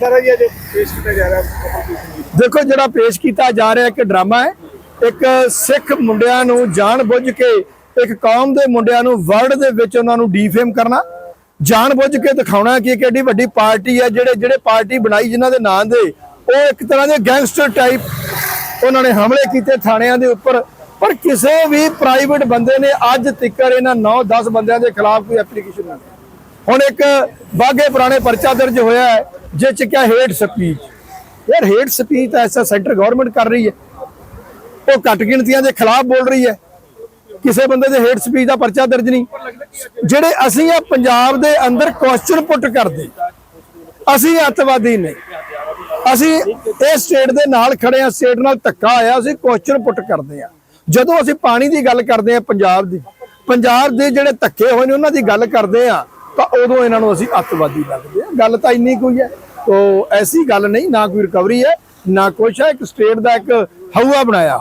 ਸਾਰਾ ਜੀ ਅੱਜ ਪੇਸ਼ ਕੀਤਾ ਜਾ ਰਿਹਾ ਦੇਖੋ ਜਿਹੜਾ ਪੇਸ਼ ਕੀਤਾ ਜਾ ਰਿਹਾ ਇੱਕ ਡਰਾਮਾ ਹੈ। ਇੱਕ ਸਿੱਖ ਮੁੰਡਿਆਂ ਨੂੰ ਜਾਣ ਬੁੱਝ ਕੇ, ਇੱਕ ਕੌਮ ਦੇ ਮੁੰਡਿਆਂ ਨੂੰ ਵਰਲਡ ਦੇ ਵਿੱਚ ਉਹਨਾਂ ਨੂੰ ਡੀਫੇਮ ਕਰਨਾ, ਜਾਣ ਬੁੱਝ ਕੇ ਦਿਖਾਉਣਾ ਕਿ ਇੱਕ ਐਡੀ ਵੱਡੀ ਪਾਰਟੀ ਹੈ ਜਿਹੜੇ ਜਿਹੜੇ ਪਾਰਟੀ ਬਣਾਈ ਜਿਨ੍ਹਾਂ ਦੇ ਨਾਂ ਦੇ, ਉਹ ਇੱਕ ਤਰ੍ਹਾਂ ਦੇ ਗੈਂਗਸਟਰ ਟਾਈਪ ਉਹਨਾਂ ਨੇ ਹਮਲੇ ਕੀਤੇ ਥਾਣਿਆਂ ਦੇ ਉੱਪਰ। ਪਰ ਕਿਸੇ ਵੀ ਪ੍ਰਾਈਵੇਟ ਬੰਦੇ ਨੇ ਅੱਜ ਤੱਕਰ ਇਹਨਾਂ 9-10 ਬੰਦਿਆਂ ਦੇ ਖਿਲਾਫ ਕੋਈ ਐਪਲੀਕੇਸ਼ਨ ਨਹੀਂ ਹੁਣ ਇੱਕ ਬਾਗੇ ਪੁਰਾਣੇ ਪਰਚਾ ਦਰਜ ਹੋਇਆ ਹੈ ਜਿਸ ਚ ਕਿਹਾ ਹੇਟ ਸਪੀਚ। ਯਾਰ ਹੇਟ ਸਪੀਚ ਤਾਂ ਐਸਾ ਸੈਂਟਰ ਗਵਰਨਮੈਂਟ ਕਰ ਰਹੀ ਹੈ। ਉਹ ਘੱਟ ਗਿਣਤੀਆਂ ਦੇ ਖਿਲਾਫ ਬੋਲ ਰਹੀ ਹੈ। ਕਿਸੇ ਬੰਦੇ ਦੇ ਹੇਟ ਸਪੀਚ ਦਾ ਪਰਚਾ ਦਰਜ ਨਹੀਂ। ਜਿਹੜੇ ਅਸੀਂ ਆ ਪੰਜਾਬ ਦੇ ਅੰਦਰ ਕੁਐਸਚਨ ਪੁੱਟ ਕਰਦੇ, ਅਸੀਂ ਅੱਤਵਾਦੀ ਨਹੀਂ। ਅਸੀਂ ਇਸ ਸਟੇਟ ਦੇ ਨਾਲ ਖੜੇ ਆ ਸਟੇਟ ਨਾਲ ਧੱਕਾ ਆਇਆ, ਅਸੀਂ ਕੁਐਸਚਨ ਪੁੱਟ ਕਰਦੇ ਆ ਜਦੋਂ ਅਸੀਂ ਪਾਣੀ ਦੀ ਗੱਲ ਕਰਦੇ ਆ ਪੰਜਾਬ ਦੀ, ਪੰਜਾਬ ਦੇ ਜਿਹੜੇ ਧੱਕੇ ਹੋਏ ਨੇ, ਉਹਨਾਂ ਦੀ ਗੱਲ ਕਰਦੇ ਆ ਤਾਂ ਉਦੋਂ ਇਹਨਾਂ ਨੂੰ ਅਸੀਂ ਅੱਤਵਾਦੀ ਲੱਗਦੇ ਆ ਗੱਲ ਤਾਂ ਇੰਨੀ ਕੋਈ ਹੈ। ਤੋ ਐਸੀ ਗੱਲ ਨਹੀਂ ਨਾ ਕੋਈ ਰਿਕਵਰੀ ਹੈ ਨਾ ਕੁਛ ਹੈ। ਇੱਕ ਸਟੇਟ ਦਾ ਇੱਕ ਹਊਆ ਬਣਾਇਆ।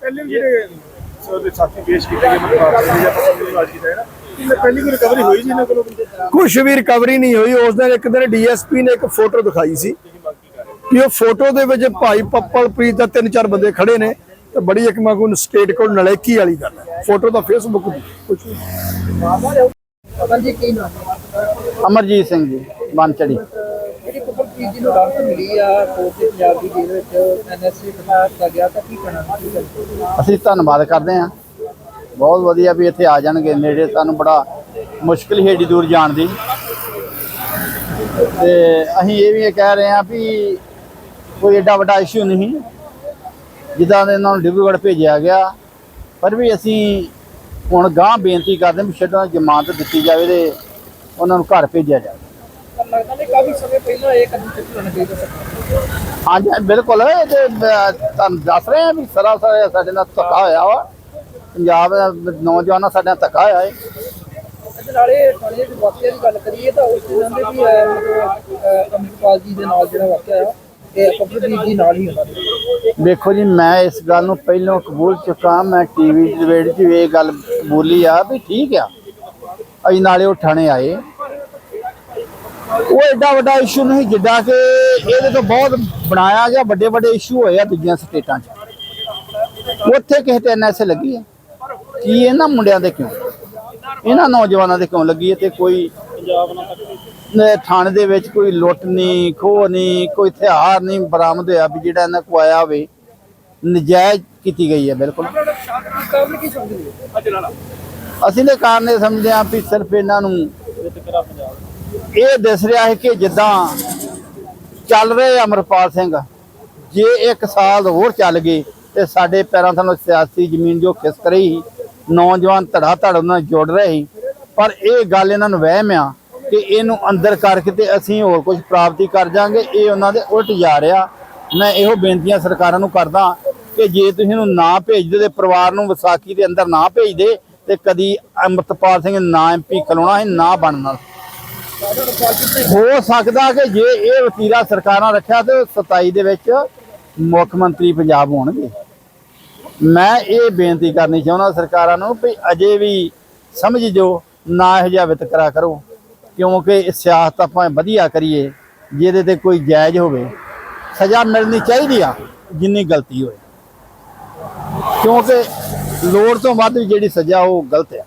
ਪਹਿਲੇ ਵੀ ਜਿਹੜੇ ਉਹਦੇ ਸਾਥੀ ਪੇਸ਼ ਕੀਤੇ ਗਏ ਮਤਲਬ ਸਿੰਘ ਜਾਂ ਕਪਲਪ੍ਰੀਤ ਨੂੰ ਅੱਜ ਕੀਤਾ ਹੈ ਨਾ ਇਹ ਪਹਿਲੀ ਕੋਈ ਰਿਕਵਰੀ ਹੋਈ ਜੀ ਇਹਨਾਂ ਕੋਲੋਂ? ਕੁਛ ਵੀ ਰਿਕਵਰੀ ਨਹੀਂ ਹੋਈ। ਉਸ ਦਿਨ ਇੱਕ ਦਿਨ ਡੀਐਸਪੀ ਨੇ ਇੱਕ ਫੋਟੋ ਦਿਖਾਈ ਸੀ ਕਿ ਉਹ ਫੋਟੋ ਦੇ ਵਿੱਚ ਭਾਈ ਪੱਪਲਪ੍ਰੀਤ ਦਾ ਤਿੰਨ ਚਾਰ ਬੰਦੇ ਖੜੇ ਨੇ ਤੇ ਬੜੀ ਇੱਕ ਮੈਂ ਕੋਈ ਸਟੇਟ ਕੋਲ ਨਲਾਇਕੀ ਵਾਲੀ ਗੱਲ ਹੈ। ਫੋਟੋ ਫੇਸਬੁੱਕ ਦੀ ਕੁਛ ਨਹੀਂ। ਪਤਾ ਜੀ ਕੀ ਨਾਮ? ਹੈ? ਅਮਰਜੀਤ ਸਿੰਘ ਜੀ ਬੰਚੜੀ ਜਿਹੜੀ ਕਪਲਪ੍ਰੀਤ ਜੀ ਨੂੰ ਡਾਕਟਰ ਮਿਲੀ ਆ ਕੋਰਟ ਦੇ ਪੰਜਾਬ ਦੀ ਜੇਲ੍ਹ ਵਿੱਚ ਐਨਐਸਏ ਬਣਾ ਦਿੱਤਾ ਗਿਆ ਤਾਂ ਕੀ ਕਹਿਣਾ ਕੀ ਕਹਿਣਾ? ਅਸੀਂ ਧੰਨਵਾਦ ਕਰਦੇ ਹਾਂ। ਬਹੁਤ ਵਧੀਆ ਵੀ ਇੱਥੇ ਆ ਜਾਣਗੇ। ਨੇੜੇ ਸਾਨੂੰ ਬੜਾ ਮੁਸ਼ਕਿਲ ਹੀ ਏਡੀ ਦੂਰ ਜਾਣ ਦੀ। ਤੇ ਅਸੀਂ ਇਹ ਵੀ ਕਹਿ ਰਹੇ ਹਾਂ ਵੀ ਕੋਈ ਏਡਾ ਵੱਡਾ ਇਸ਼ੂ ਨਹੀਂ। ਜਿੱਦਾਂ ਇਹਨਾਂ ਨੂੰ ਡਿਬਰੂਗੜ੍ਹ ਭੇਜਿਆ ਗਿਆ। ਪਰ ਵੀ ਅਸੀਂ ਹੁਣ ਗਾਂ ਬੇਨਤੀ ਕਰਦੇ ਵੀ ਛੱਡਾਂ ਜ਼ਮਾਨਤ ਦਿੱਤੀ ਜਾਵੇ ਤੇ ਉਹਨਾਂ ਨੂੰ ਘਰ ਭੇਜਿਆ ਜਾਵੇ। ਲੱਗਦਾ ਨਹੀਂ ਕਾਫੀ ਸਮੇਂ ਪਹਿਲਾਂ ਇਹ ਕਦਮ ਚੁੱਕਣਾ ਚਾਹੀਦਾ ਹਾਂਜੀ ਬਿਲਕੁਲ। ਇਹ ਤੇ ਤੁਹਾਨੂੰ ਦੱਸ ਰਹੇ ਹਾਂ ਵੀ ਸਰਾਸਰ ਸਾਡੇ ਨਾਲ ਧੱਕਾ ਹੋਇਆ ਵਾ। ਪੰਜਾਬ ਦੇ ਨੌਜਵਾਨਾਂ ਸਾਡੇ ਨਾਲ ਧੱਕਾ ਹੋਇਆ ਹੈ ਇਹਦੇ ਨਾਲੇ ਥਾਣੇ ਦੇ ਵਾਕਿਆ ਦੀ ਗੱਲ ਕਰੀਏ ਤਾਂ ਉਸ ਦਿਨ ਦੇ ਵੀ ਅੰਮ੍ਰਿਤਪਾਲ ਜੀ ਦੇ ਨਾਲ ਜਿਹੜਾ ਵਾਕਿਆ ਆ ਇਹ ਕਪਲਪ੍ਰੀਤ ਜੀ ਨਾਲ ਹੀ ਹੁੰਦਾ ਦੇਖੋ ਜੀ, ਮੈਂ ਇਸ ਗੱਲ ਨੂੰ ਪਹਿਲਾਂ ਕਬੂਲ ਚੁੱਕਾ, ਮੈਂ ਟੀਵੀ ਡਿਬੇਟ 'ਚ ਵੀ ਇਹ ਗੱਲ ਬੋਲੀ ਆ ਵੀ ਠੀਕ ਆ। ਅਸੀਂ ਨਾਲੇ ਉਹ ਥਾਣੇ ਆਏ। ਉਹ ਐਡਾ ਵੱਡਾ ਇਸ਼ੂ ਨਹੀਂ ਜਿੱਦਾਂ ਕਿ ਇਹਦੇ ਤੋਂ ਬਹੁਤ ਬਣਾਇਆ ਗਿਆ ਵੱਡੇ ਵੱਡੇ ਇਸ਼ੂ ਹੋਏ ਆ ਦੂਜੀਆਂ ਸਟੇਟਾਂ 'ਚ। ਉੱਥੇ ਕਿਸੇ ਤੇ ਐਨਐਸਏ ਲੱਗੀ ਹੈ ਕੀ ਇਹਨਾਂ ਮੁੰਡਿਆਂ ਦੇ ਕਿਉਂ? ਇਹਨਾਂ ਨੌਜਵਾਨਾਂ ਦੇ ਕਿਉਂ ਲੱਗੀ ਹੈ ਤੇ ਕੋਈ ਥਾਣੇ ਦੇ ਵਿੱਚ ਕੋਈ ਲੁੱਟ ਨਹੀਂ ਖੋਹ ਨਹੀਂ ਕੋਈ ਹਥਿਆਰ ਨਹੀਂ ਬਰਾਮਦ ਹੋਇਆ ਵੀ ਜਿਹੜਾ ਇਹਨਾਂ ਕੋ ਆਇਆ ਹੋਵੇ। ਨਜਾਇਜ਼ ਕੀਤੀ ਗਈ ਹੈ ਬਿਲਕੁਲ। ਅਸੀਂ ਦੇ ਕਾਰਨ ਇਹ ਸਮਝਦੇ ਹਾਂ ਵੀ ਸਿਰਫ ਇਹਨਾਂ ਨੂੰ ਇਹ ਦਿਸ ਰਿਹਾ ਹੈ ਕਿ ਜਿੱਦਾਂ ਚੱਲ ਰਹੇ ਅਮਰਪਾਲ ਸਿੰਘ ਜੇ ਇੱਕ ਸਾਲ ਹੋਰ ਚੱਲ ਗਏ ਤੇ ਸਾਡੇ ਪੈਰਾਂ ਥੱਲੋਂ ਸਿਆਸੀ ਜ਼ਮੀਨ ਜੋ ਖਿਸਕ ਰਹੀ ਸੀ, ਨੌਜਵਾਨ ਧੜਾ ਧੜ ਉਹਨਾਂ ਜੁੜ ਰਹੇ ਸੀ ਪਰ ਇਹ ਗੱਲ ਇਹਨਾਂ ਨੂੰ ਵਹਿਮ ਆ ਕਿ ਇਹਨੂੰ ਅੰਦਰ ਕਰਕੇ ਤੇ ਅਸੀਂ ਹੋਰ ਕੁਝ ਪ੍ਰਾਪਤੀ ਕਰ ਜਾਾਂਗੇ। ਇਹ ਉਹਨਾਂ ਦੇ ਉਲਟ ਜਾ ਰਿਹਾ। ਮੈਂ ਇਹੋ ਬੇਨਤੀਆਂ ਸਰਕਾਰਾਂ ਨੂੰ ਕਰਦਾ ਕਿ ਜੇ ਤੁਸੀਂ ਇਹਨੂੰ ਨਾ ਭੇਜਦੇ ਤੇ ਪਰਿਵਾਰ ਨੂੰ ਵਿਸਾਖੀ ਦੇ ਅੰਦਰ ਨਾ ਭੇਜਦੇ ਤੇ ਕਦੀ ਅੰਮ੍ਰਿਤਪਾਲ ਸਿੰਘ ਨਾ ਐਮਪੀ ਖਲੋਣਾ ਹੈ ਨਾ ਬਣਨਾ। ਹੋ ਸਕਦਾ ਕਿ ਜੇ ਇਹ ਵਤੀਰਾ ਸਰਕਾਰਾਂ ਰੱਖਿਆ ਤੇ 27 ਦੇ ਵਿੱਚ ਮੁੱਖ ਮੰਤਰੀ ਪੰਜਾਬ ਹੋਣਗੇ। ਮੈਂ ਇਹ ਬੇਨਤੀ ਕਰਨੀ ਚਾਹੁੰਦਾ ਸਰਕਾਰਾਂ ਨੂੰ ਵੀ ਅਜੇ ਵੀ ਸਮਝ ਜੋ, ਨਾ ਇਹੋ ਜਿਹਾ ਵਿਤਕਰਾ ਕਰੋ। ਕਿਉਂਕਿ ਇਹ ਸਿਆਸਤ ਆਪਾਂ ਵਧੀਆ ਕਰੀਏ ਜਿਹਦੇ ਤੇ ਕੋਈ ਜਾਇਜ਼ ਹੋਵੇ ਸਜ਼ਾ ਮਿਲਣੀ ਚਾਹੀਦੀ ਆ ਜਿੰਨੀ ਗਲਤੀ ਹੋਏ। ਕਿਉਂਕਿ ਲੋੜ ਤੋਂ ਵੱਧ ਜਿਹੜੀ ਸਜ਼ਾ ਉਹ ਗਲਤ ਆ।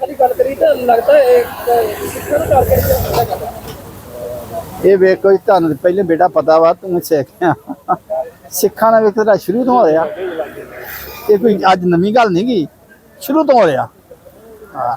ਖਾਲੀ ਗੱਲ ਕਰੀ ਤਾਂ ਲੱਗਦਾ ਹੈ ਇੱਕ ਸਿੱਖਣ ਕਰਕੇ ਇਹ ਵੇਖ ਕੋਈ ਤੁਹਾਨੂੰ ਪਹਿਲੇ ਬੇਟਾ ਪਤਾ ਵਾ ਤੂੰ ਸਿੱਖਿਆ ਸਿੱਖਾਂ ਦਾ ਵਿਤਕਰਾ ਸ਼ੁਰੂ ਤੋਂ ਹੋ ਰਿਹਾ ਇਹ ਕੋਈ ਅੱਜ ਨਵੀਂ ਗੱਲ ਨਹੀਂ ਗਈ ਸ਼ੁਰੂ ਤੋਂ ਹੋ ਰਿਹਾ ਹਾਂ।